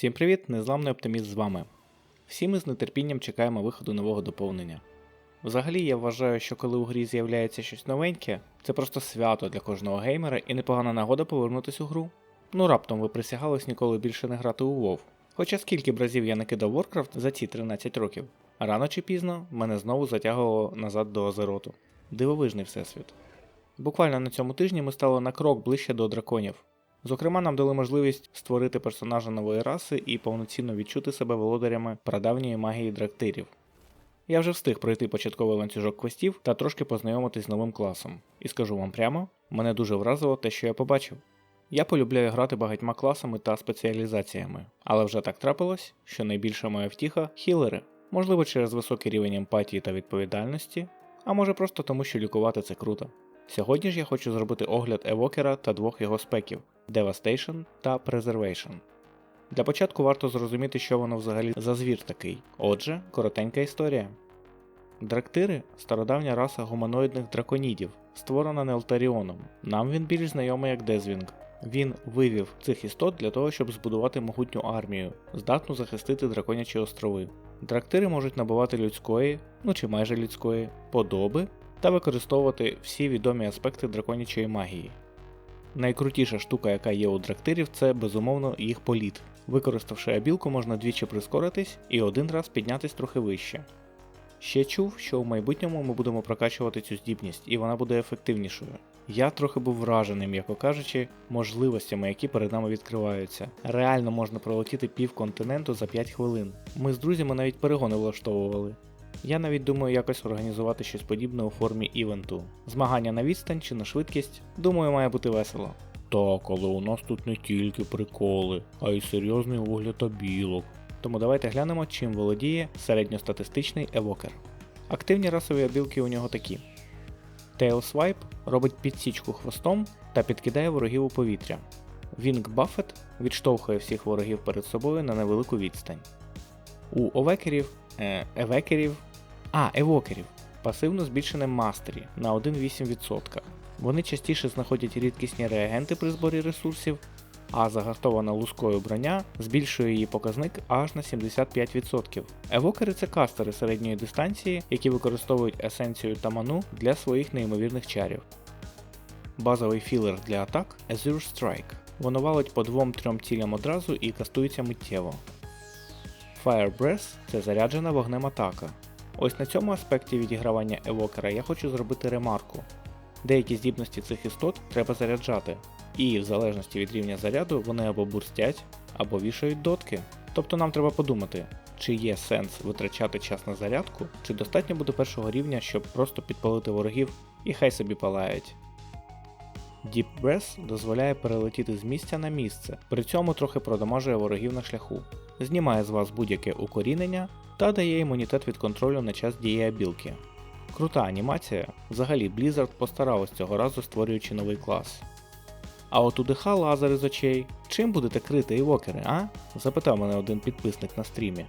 Всім привіт, незламний оптиміст з вами. Всі ми з нетерпінням чекаємо виходу нового доповнення. Взагалі, я вважаю, що коли у грі з'являється щось новеньке, це просто свято для кожного геймера і непогана нагода повернутися у гру. Ну раптом ви присягались ніколи більше не грати у WoW. Хоча скільки б разів я не кидав Warcraft за ці 13 років, рано чи пізно мене знову затягувало назад до Азероту. Дивовижний всесвіт. Буквально на цьому тижні ми стали на крок ближче до драконів. Зокрема, нам дали можливість створити персонажа нової раси і повноцінно відчути себе володарями прадавньої магії драктирів. Я вже встиг пройти початковий ланцюжок квестів та трошки познайомитись з новим класом. І скажу вам прямо, мене дуже вразило те, що я побачив. Я полюбляю грати багатьма класами та спеціалізаціями, але вже так трапилось, що найбільша моя втіха хілери, можливо, через високий рівень емпатії та відповідальності, а може просто тому, що лікувати це круто. Сьогодні ж я хочу зробити огляд евокера та двох його спеків Devastation та Preservation. Для початку варто зрозуміти, що воно взагалі за звір такий. Отже, коротенька історія. Драктири стародавня раса гуманоїдних драконідів, створена Неалтаріоном. Нам він більш знайомий як Дезвінг. Він вивів цих істот для того, щоб збудувати могутню армію, здатну захистити драконячі острови. Драктири можуть набувати людської, ну чи майже людської, подоби та використовувати всі відомі аспекти драконячої магії. Найкрутіша штука, яка є у драктирів, це безумовно їх політ. Використавши абілку, можна двічі прискоритись і один раз піднятись трохи вище. Ще чув, що в майбутньому ми будемо прокачувати цю здібність, і вона буде ефективнішою. Я трохи був вражений, м'яко кажучи, можливостями, які перед нами відкриваються. Реально можна пролетіти пів континенту за 5 хвилин. Ми з друзями навіть перегони влаштовували. Я навіть думаю якось організувати щось подібне у формі івенту. Змагання на відстань чи на швидкість, думаю, має бути весело. Так, але у нас тут не тільки приколи, а й серйозний огляд обілок. Тому давайте глянемо, чим володіє середньостатистичний евокер. Активні расові обілки у нього такі: Tail Swipe робить підсічку хвостом та підкидає ворогів у повітря. Wing Buffet відштовхує всіх ворогів перед собою на невелику відстань. У овекерів, евекерів, а, евокерів пасивно збільшене мастері на 1,8%. Вони частіше знаходять рідкісні реагенти при зборі ресурсів, а загартована лускою броня збільшує її показник аж на 75%. Евокери це кастери середньої дистанції, які використовують есенцію та ману для своїх неймовірних чарів. Базовий філер для атак Azure Strike. Воно валить по 2-3 цілям одразу і кастується миттєво. Fire Breath це заряджена вогнем атака. Ось на цьому аспекті відігравання евокера я хочу зробити ремарку. Деякі здібності цих істот треба заряджати, і в залежності від рівня заряду вони або бурстять, або вішають дотки. Тобто нам треба подумати, чи є сенс витрачати час на зарядку, чи достатньо буде першого рівня, щоб просто підпалити ворогів і хай собі палають. Deep Breath дозволяє перелетіти з місця на місце, при цьому трохи продамажує ворогів на шляху, знімає з вас будь-яке укорінення та дає імунітет від контролю на час дії абілки. Крута анімація, взагалі Blizzard постаралась цього разу створюючи новий клас. А от у ДХ лазер із очей. Чим будете крити івокери, а? запитав мене один підписник на стрімі.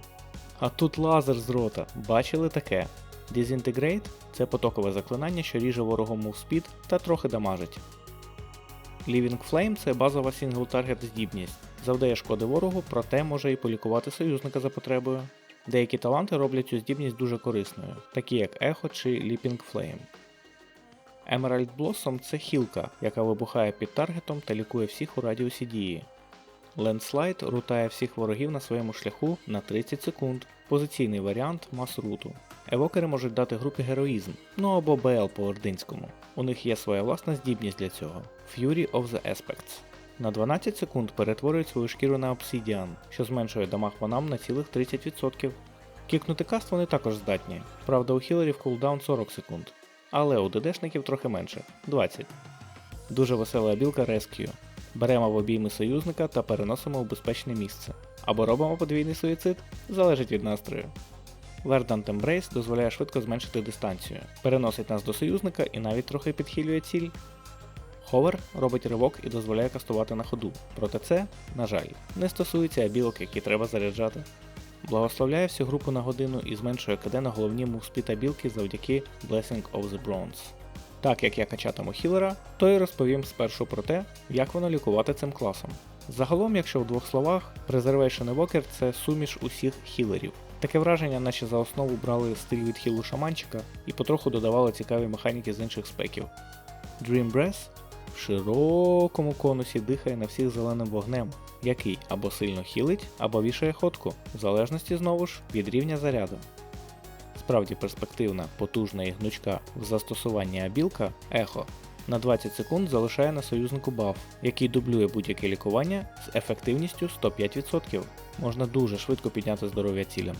А тут лазер з рота, бачили таке? Disintegrate – це потокове заклинання, що ріже ворогу мувспід та трохи дамажить. Living Flame це базова сингл-таргет здібність, завдає шкоди ворогу, проте може і полікувати союзника за потребою. Деякі таланти роблять цю здібність дуже корисною, такі як Echo чи Leaping Flame. Emerald Blossom це хілка, яка вибухає під таргетом та лікує всіх у радіусі дії. Landslide рутає всіх ворогів на своєму шляху на 30 секунд, позиційний варіант мас-руту. Евокери можуть дати групі героїзм, ну або БЛ по ординському. У них є своя власна здібність для цього Fury of the Aspects. На 12 секунд перетворюють свою шкіру на обсидіан, що зменшує дамаг вонам на цілих 30%. Кікнути каст вони також здатні, правда у хілерів кулдаун 40 секунд, але у ДДшників трохи менше 20. Дуже весела білка Rescue. Беремо в обійми союзника та переносимо в безпечне місце. Або робимо подвійний суїцид, залежить від настрою. Verdant Embrace дозволяє швидко зменшити дистанцію, переносить нас до союзника і навіть трохи підхилює ціль. Ховер робить ривок і дозволяє кастувати на ходу, проте це, на жаль, не стосується абілок, які треба заряджати. Благословляє всю групу на годину і зменшує КД на головні мувспіт абілки завдяки Blessing of the Bronze. Так як я качатиму хілера, то й розповім спершу про те, як воно лікувати цим класом. Загалом, якщо в двох словах, Preservation Evoker це суміш усіх хілерів. Таке враження, наче за основу брали стиль від хілу шаманчика і потроху додавали цікаві механіки з інших спеків. Dream Breath в широкому конусі дихає на всіх зеленим вогнем, який або сильно хілить, або вішає ходку, в залежності знову ж від рівня заряду. Справді перспективна, потужна і гнучка в застосуванні абілка Ехо на 20 секунд залишає на союзнику баф, який дублює будь-яке лікування з ефективністю 105%. Можна дуже швидко підняти здоров'я цілям.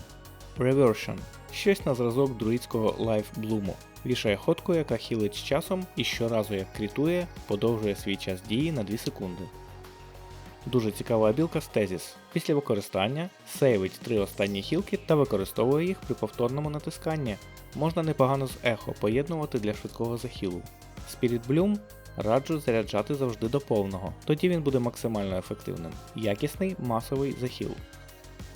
Reversion щось на зразок друїдського Life Bloom. Вішає ходку, яка хілить з часом і щоразу як крітує, подовжує свій час дії на 2 секунди. Дуже цікава абілка Стезіс. Після використання сейвить три останні хілки та використовує їх при повторному натисканні. Можна непогано з ехо поєднувати для швидкого захілу. Spirit Bloom раджу заряджати завжди до повного, тоді він буде максимально ефективним. Якісний масовий захіл.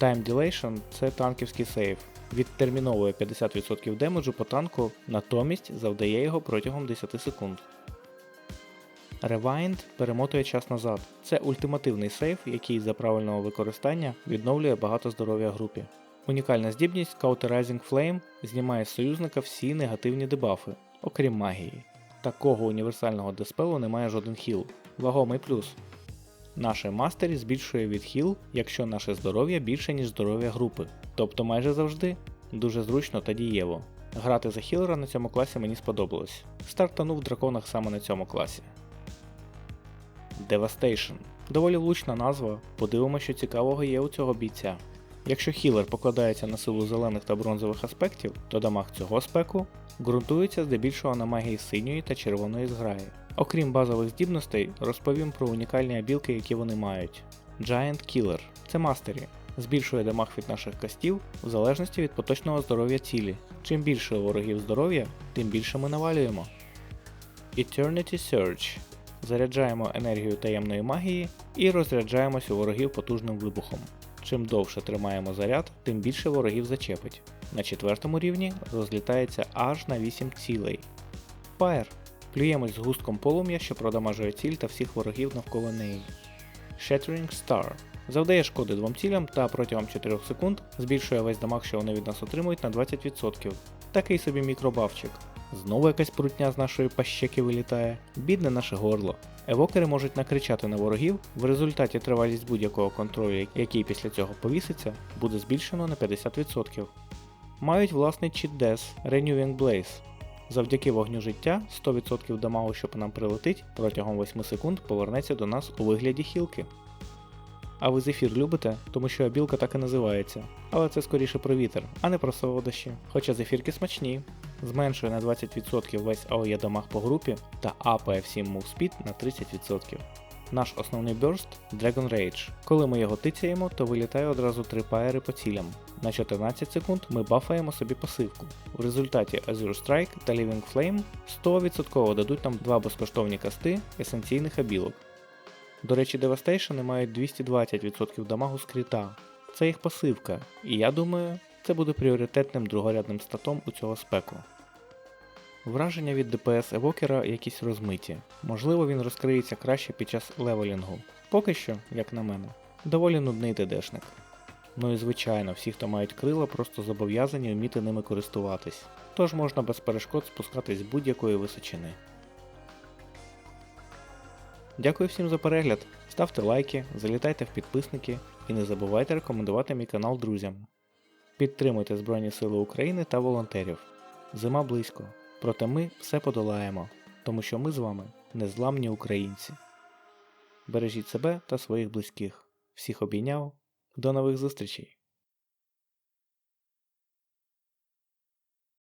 Time Dilation це танківський сейв. Відтерміновує 50% демеджу по танку, натомість завдає його протягом 10 секунд. Rewind перемотує час назад. Це ультимативний сейф, який за правильного використання відновлює багато здоров'я групі. Унікальна здібність Cauterizing Flame знімає з союзника всі негативні дебафи, окрім магії. Такого універсального диспелу немає жоден хіл. Вагомий плюс. Наше мастері збільшує відхил, якщо наше здоров'я більше, ніж здоров'я групи. Тобто майже завжди. Дуже зручно та дієво. Грати за хілера на цьому класі мені сподобалось. Стартанув в драконах саме на цьому класі. Devastation. Доволі влучна назва, подивимося, що цікавого є у цього бійця. Якщо хілер покладається на силу зелених та бронзових аспектів, то дамаг цього спеку ґрунтується здебільшого на магії синьої та червоної зграї. Окрім базових здібностей, розповім про унікальні абілки, які вони мають. Giant Killer це мастері. Збільшує дамаг від наших кастів в залежності від поточного здоров'я цілі. Чим більше у ворогів здоров'я, тим більше ми навалюємо. Eternity Surge. Заряджаємо енергію таємної магії і розряджаємось у ворогів потужним вибухом. Чим довше тримаємо заряд, тим більше ворогів зачепить. На четвертому рівні розлітається аж на 8 цілей. Fire. Плюємось з густком полум'я, що продамажує ціль та всіх ворогів навколо неї. Shattering Star. Завдає шкоди двом цілям та протягом 4 секунд збільшує весь дамаг, що вони від нас отримують на 20%. Такий собі мікробавчик. Знову якась прутня з нашої пащеки вилітає. Бідне наше горло. Евокери можуть накричати на ворогів, в результаті тривалість будь-якого контролю, який після цього повіситься, буде збільшено на 50%. Мають власний чіт-дес Renewing Blaze. Завдяки вогню життя 100% дамагу, що по нам прилетить, протягом 8 секунд повернеться до нас у вигляді хілки. А ви зефір любите, тому що абілка так і називається. Але це скоріше про вітер, а не про солодощі. Хоча зефірки смачні. Зменшує на 20% весь АОЄ дамаг по групі та апає всім move speed на 30%. Наш основний бёрст Dragon Rage. Коли ми його тицяємо, то вилітає одразу три пайери по цілям. На 14 секунд ми бафаємо собі пасивку. В результаті Azure Strike та Living Flame 100% дадуть нам два безкоштовні касти есенційних абілок. До речі, Devastation мають 220% дамагу з кріта. Це їх пасивка, і я думаю, це буде пріоритетним другорядним статом у цього спеку. Враження від ДПС евокера якісь розмиті. Можливо, він розкриється краще під час левелінгу. Поки що, як на мене, доволі нудний ДДшник. Ну і звичайно, всі, хто мають крила, просто зобов'язані вміти ними користуватись, тож можна без перешкод спускатись будь-якої височини. Дякую всім за перегляд. Ставте лайки, залітайте в підписники і не забувайте рекомендувати мій канал друзям. Підтримуйте Збройні Сили України та волонтерів. Зима близько, проте ми все подолаємо, тому що ми з вами незламні українці. Бережіть себе та своїх близьких. Всіх обійняв. До нових зустрічей!